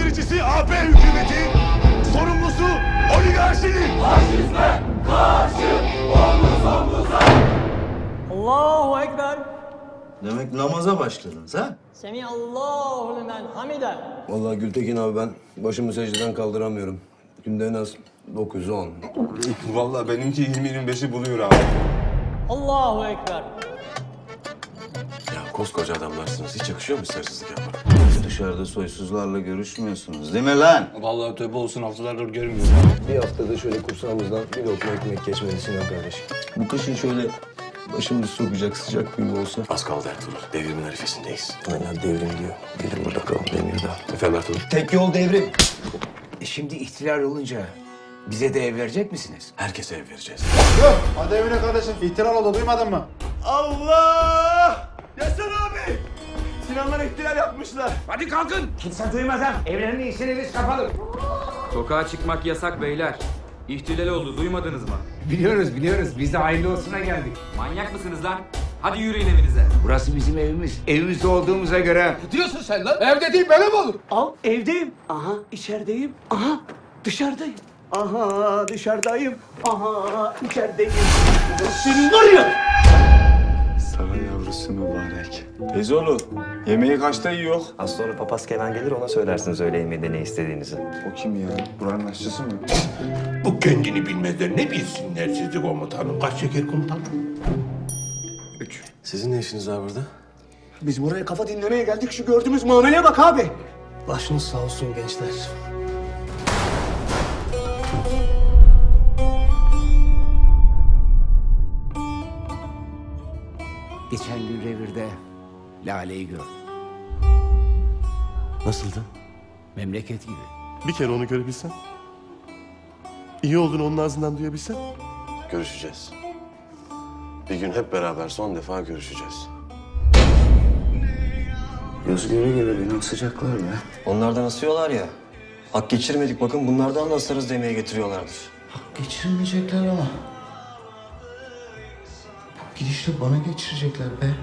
Yöneticisi AB hükümeti, sorumlusu oligarşinin. Allahu Ekber. Demek namaza başladınız ha? Semiallahu limen hamide. Vallahi Gültekin abi ben başımı secdeden kaldıramıyorum. Günde en az 9-10. Vallahi benimki 20-25'i buluyor abi. Allahu Ekber. Koskoca adamlarsınız. Hiç yakışıyor mu size hırsızlık yapmak? Dışarıda soysuzlarla görüşmüyorsunuz değil mi lan? Vallahi tövbe olsun haftalardır görmüyorum. Bir haftada şöyle kursağımızdan bir lokma ekmek geçmedi Sinan kardeşim. Bu kışın şöyle başımızı sokacak sıcak bir gün olsa. Az kaldı Ertuğrul. Devrimin arifesindeyiz. Aynen devrim diyor. Gelin burada kalın demiyor da. Efendim Ertuğrul? Tek yol devrim. E şimdi ihtilal olunca bize de ev verecek misiniz? Herkese ev vereceğiz. Hadi evine kardeşim. İhtilal oldu duymadın mı? Allah! Sinanlar ihtilal yapmışlar. Kimse duymaz ha. Evlerin işleriniz kapalı. Sokağa çıkmak yasak beyler. İhtilal oldu duymadınız mı? Biliyoruz biliyoruz. Biz de hayırlı olsuna geldik. Manyak mısınız lan? Hadi yürüyün evinize. Burası bizim evimiz. Evimizde olduğumuza göre. Diyorsun sen lan. Evde değil böyle mi olur? Al evdeyim. Aha içerideyim. Aha dışarıdayım. Aha dışarıdayım. Aha içerideyim. Senin var ya. Yavrusu mübarek. Teyzeoğlu, yemeği kaçta yiyor? Az sonra papaz Kenan gelir ona söylersiniz öğle yemeğinde ne istediğinizi. O kim ya? Buranın aşçısı mı? Bu kendini bilmezler. Ne bilsinler sizi komutanım? Kaç şeker komutanım? Sizin ne işiniz var burada? Biz buraya kafa dinlemeye geldik. Şu gördüğümüz muameleye bak abi. Başınız sağ olsun gençler. Geçen gün revirde Lale'yi gördüm. Nasıldı? Memleket gibi. Bir kere onu görebilsem. İyi olduğunu onun ağzından duyabilsem. Görüşeceğiz. Bir gün hep beraber son defa görüşeceğiz. Göz göre göre beni asacaklar be. Onlardan asıyorlar ya. Hak geçirmedik bakın bunlardan da asarız demeye getiriyorlardır. Geçirmeyecekler ama. Bu gidişle bana geçirecekler be.